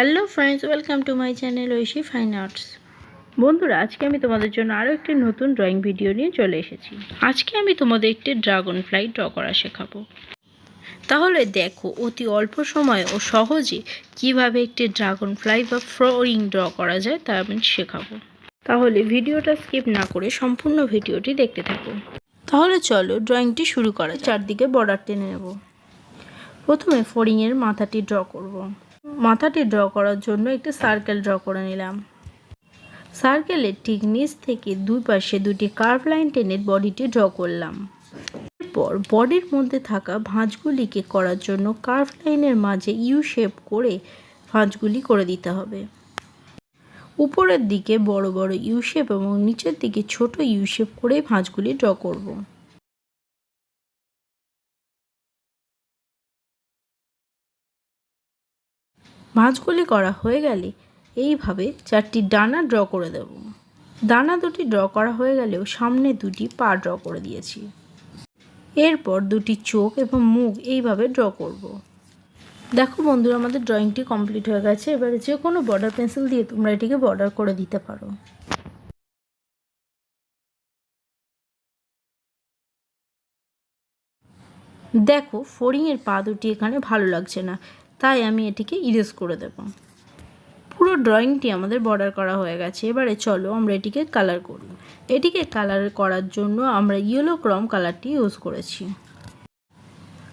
Hello friends, welcome to my channel Oishi fine arts. বন্ধুরা, আজকে আমি তোমাদের জন্য আরও একটি নতুন ড্রয়িং ভিডিও নিয়ে চলে এসেছি। আজকে আমি তোমাদের একটি ড্রাগন ফ্লাই ড্র করা শেখাবো। তাহলে দেখো, অতি অল্প সময়ে ও সহজে কীভাবে একটি ড্রাগন ফ্লাই বা ফ্লোরিং ড্র করা যায় তা আমি শেখাবো। তাহলে ভিডিওটা স্কিপ না করে সম্পূর্ণ ভিডিওটি দেখতে থাকো। তাহলে চলো ড্রয়িংটি শুরু করা চারদিকে বর্ডার টেনে নেব। প্রথমে ফড়িংয়ের মাথাটি ড্র করব। মাথাটি ড্র করার জন্য একটি সার্কেল ড্র করে নিলাম। সার্কেলের ঠিক নিচ থেকে দুই পাশে দুটি কার্ভ লাইন টেনে বডিটি ড্র করলাম। এরপর বডির মধ্যে থাকা ভাঁজগুলিকে করার জন্য কার্ভ লাইনের মাঝে ইউ শেপ করে ভাঁজগুলি করে দিতে হবে। উপরের দিকে বড় বড় ইউ শেপ এবং নিচের দিকে ছোট ইউ শেপ করে ভাঁজগুলি ড্র করব। ভাঁজগুলি করা হয়ে গেলে এইভাবে চারটি ডানা ড্র করে দেব। ডানা দুটি ড্র করা হয়ে গেলেও সামনে দুটি পা ড্র করে দিয়েছি। এরপর দুটি চোখ এবং মুখ এইভাবে ড্র করব। দেখো বন্ধুরা, আমাদের ড্রয়িংটি কমপ্লিট হয়ে গেছে। এবারে যে কোনো বর্ডার পেন্সিল দিয়ে তোমরা এটিকে বর্ডার করে দিতে পারো। দেখো ফড়িংয়ের পা দুটি এখানে ভালো লাগছে না। তাই আমি এটিকে ইরেজ করে দেব। পুরো ড্রয়িংটি আমাদের বর্ডার করা হয়ে গেছে। এবারে চলো আমরা এটিকে কালার করি। এটিকে কালার করার জন্য আমরা ইয়েলো ক্রম কালারটি ইউজ করেছি।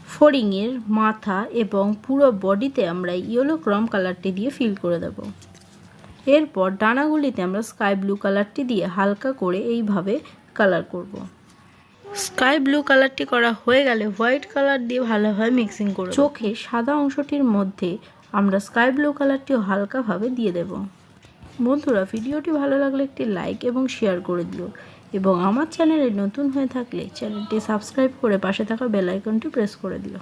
ফড়িংয়ের মাথা এবং পুরো বডিতে আমরা ইয়েলো ক্রম কালারটি দিয়ে ফিল করে দেব। এরপর ডানাগুলিতে আমরা স্কাই ব্লু কালারটি দিয়ে হালকা করে এইভাবে কালার করব। স্কাই ব্লু কালারটি করা হয়ে গেলে হোয়াইট কালার দিয়ে ভালোভাবে মিক্সিং করব চোখে সাদা অংশটির মধ্যে আমরা স্কাই ব্লু কালারটিও হালকাভাবে দিয়ে দেব। বন্ধুরা, ভিডিওটি ভালো লাগলে একটি লাইক এবং শেয়ার করে দিও এবং আমার চ্যানেলে নতুন হয়ে থাকলে চ্যানেলটি সাবস্ক্রাইব করে পাশে থাকা বেল আইকনটি প্রেস করে দিও।